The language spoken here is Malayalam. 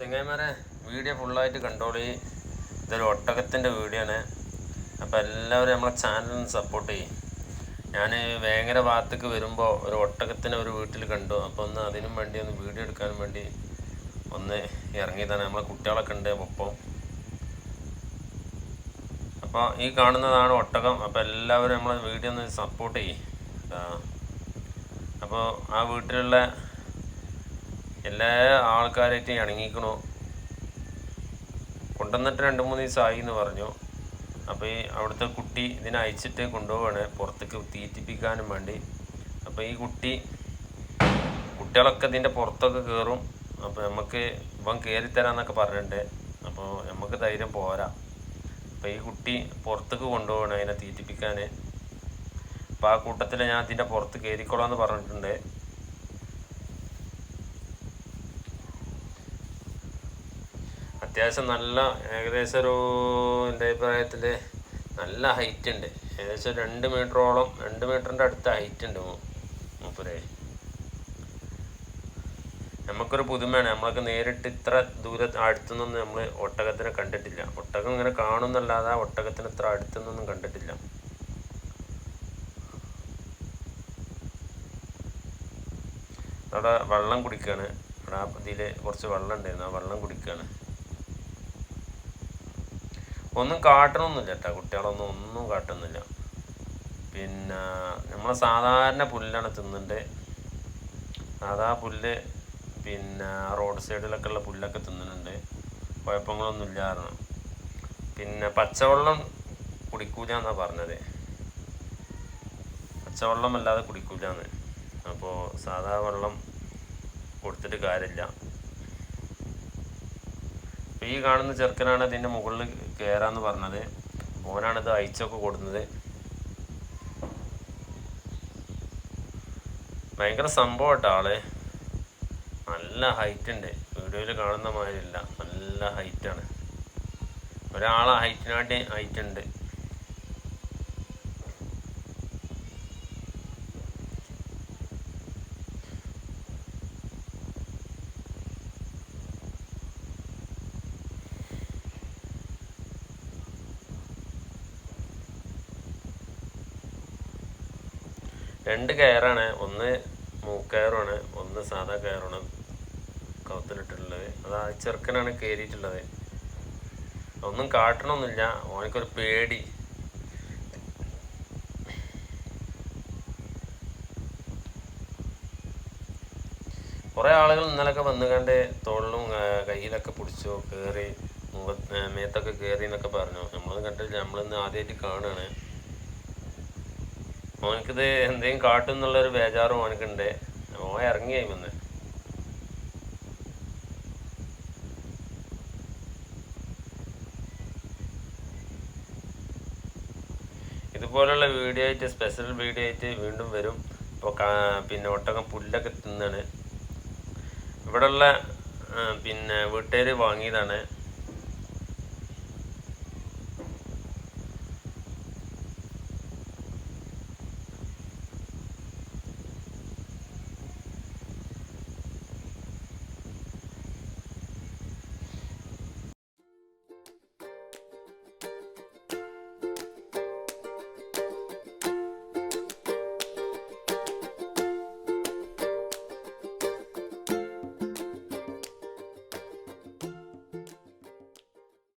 ചെങ്ങായിമാരെ വീഡിയോ ഫുള്ളായിട്ട് കണ്ടോളി. ഇതൊരു ഒട്ടകത്തിന്റെ വീഡിയോ ആണ്. അപ്പോൾ എല്ലാവരും നമ്മളെ ചാനലിന് സപ്പോർട്ട് ചെയ്യും. ഞാൻ വേങ്ങര ഭാഗത്തേക്ക് വരുമ്പോൾ ഒരു ഒട്ടകത്തിനെ ഒരു വീട്ടിൽ കണ്ടു. അപ്പോൾ ഒന്ന് അതിനും വേണ്ടി ഒന്ന് വീഡിയോ എടുക്കാനും വേണ്ടി ഒന്ന് ഇറങ്ങിയതാണ്. നമ്മളെ കുട്ടികളൊക്കെ ഉണ്ട് ഒപ്പം. അപ്പോൾ ഈ കാണുന്നതാണ് ഒട്ടകം. അപ്പോൾ എല്ലാവരും നമ്മളെ വീഡിയോ ഒന്ന് സപ്പോർട്ട് ചെയ്യും. അപ്പോൾ ആ വീട്ടിലുള്ള എല്ലാ ആൾക്കാരായിട്ടും ഇണങ്ങിക്കണോ. കൊണ്ടുവന്നിട്ട് രണ്ട് മൂന്ന് ദിവസമായി എന്ന് പറഞ്ഞു. അപ്പോൾ ഈ അവിടുത്തെ കുട്ടി ഇതിനെ അയച്ചിട്ട് കൊണ്ടുപോവാണ്. പുറത്തേക്ക് തീറ്റിപ്പിക്കാനും വേണ്ടി. അപ്പോൾ ഈ കുട്ടി കുട്ടികളൊക്കെ ഇതിന്റെ പുറത്തൊക്കെ കയറും അപ്പോൾ നമുക്ക് ഇവൻ കയറിത്തരാന്നൊക്കെ പറഞ്ഞിട്ടുണ്ട്. അപ്പോൾ നമുക്ക് ധൈര്യം പോരാ. അപ്പോൾ ഈ കുട്ടി പുറത്തേക്ക് കൊണ്ടുപോകണം അതിനെ തീറ്റിപ്പിക്കാൻ അപ്പോൾ ആ കൂട്ടത്തിൽ ഞാൻ ഇതിന്റെ പുറത്ത് കയറിക്കോളാം എന്ന് പറഞ്ഞിട്ടുണ്ട്. അത്യാവശ്യം നല്ല ഏകദേശം ഒരു എന്റെ അഭിപ്രായത്തിൽ നല്ല ഹൈറ്റ് ഉണ്ട്. ഏകദേശം രണ്ട് മീറ്ററോളം രണ്ട് മീറ്ററിന്റെ അടുത്ത ഹൈറ്റ് ഉണ്ട് മൂപ്പരെ. നമുക്കൊരു പുതുമയാണ്. നമ്മളൊക്കെ നേരിട്ട് ഇത്ര ദൂര അടുത്തുനിന്നൊന്നും നമ്മൾ ഒട്ടകത്തിനെ കണ്ടിട്ടില്ല. ഒട്ടകം ഇങ്ങനെ കാണുന്നല്ലാതെ ഒട്ടകത്തിന് ഇത്ര അടുത്തുനിന്നൊന്നും കണ്ടിട്ടില്ല. അവിടെ വെള്ളം കുടിക്കുകയാണ് അവിടെ ഇതിൽ കുറച്ച് വെള്ളം ഉണ്ടായിരുന്നു. ആ വെള്ളം കുടിക്കുകയാണ് ഒന്നും കാട്ടണമൊന്നുമില്ല കേട്ടോ. കുട്ടികളൊന്നും ഒന്നും കാട്ടുന്നില്ല പിന്നെ നമ്മൾ സാധാരണ പുല്ലാണ് തിന്നുണ്ട് സാധാ പുല്ല് പിന്നെ റോഡ് സൈഡിലൊക്കെ ഉള്ള പുല്ലൊക്കെ തിന്നുന്നുണ്ട്. കുഴപ്പങ്ങളൊന്നും ഇല്ലായിരുന്നു പിന്നെ പച്ചവെള്ളം കുടിക്കൂല എന്നാണ് പറഞ്ഞത്. പച്ചവെള്ളം അല്ലാതെ കുടിക്കൂല എന്ന് അപ്പോൾ സാധാ വെള്ളം കൊടുത്തിട്ട് കാര്യമില്ല. അപ്പോൾ ഈ കാണുന്ന ചെറുക്കനാണ് അതിന്റെ മുകളിൽ കയറാന്ന് പറഞ്ഞത്. ഓനാണിത് അയച്ചൊക്കെ കൊടുക്കുന്നത് ഭയങ്കര സംഭവം കേട്ടോ ആൾ. നല്ല ഹൈറ്റ് ഉണ്ട്. വീഡിയോയിൽ കാണുന്ന മാതിരില്ല നല്ല ഹൈറ്റാണ് ഒരാളെ ഹൈറ്റിനാട്ടി ഹൈറ്റ് ഉണ്ട്. രണ്ട് കയറാണ്. ഒന്ന് മൂക്കയറാണ് ഒന്ന് സാധാ കയറാണ് കൗത്തിലിട്ടിട്ടുള്ളത്. അത് ആ ചെറുക്കനാണ് കയറിയിട്ടുള്ളത്. ഒന്നും കാട്ടണമൊന്നുമില്ല ഓനക്കൊരു പേടി. കുറേ ആളുകൾ ഇന്നലൊക്കെ വന്നു കണ്ട് തോളിലും കയ്യിലൊക്കെ പിടിച്ചു കയറി മുഖ മേത്തൊക്കെ കയറി എന്നൊക്കെ പറഞ്ഞു. നമ്മളൊന്നും കണ്ടില്ല നമ്മളിന്ന് ആദ്യമായിട്ട് കാണുകയാണ് ഓനക്കിത് എന്തെങ്കിലും കാട്ടും എന്നുള്ളൊരു ബേജാറും ഓനക്കുണ്ട് ഓൻ ഇറങ്ങിയായി വന്ന് ഇതുപോലുള്ള വീഡിയോ ആയിട്ട് സ്പെഷ്യൽ വീഡിയോ ആയിട്ട് വീണ്ടും വരും. ഇപ്പോൾ പിന്നെ ഒട്ടകം പുല്ലൊക്കെ തിന്നാണ്. ഇവിടെയുള്ള പിന്നെ വീട്ടുകാർ വാങ്ങിയതാണ്.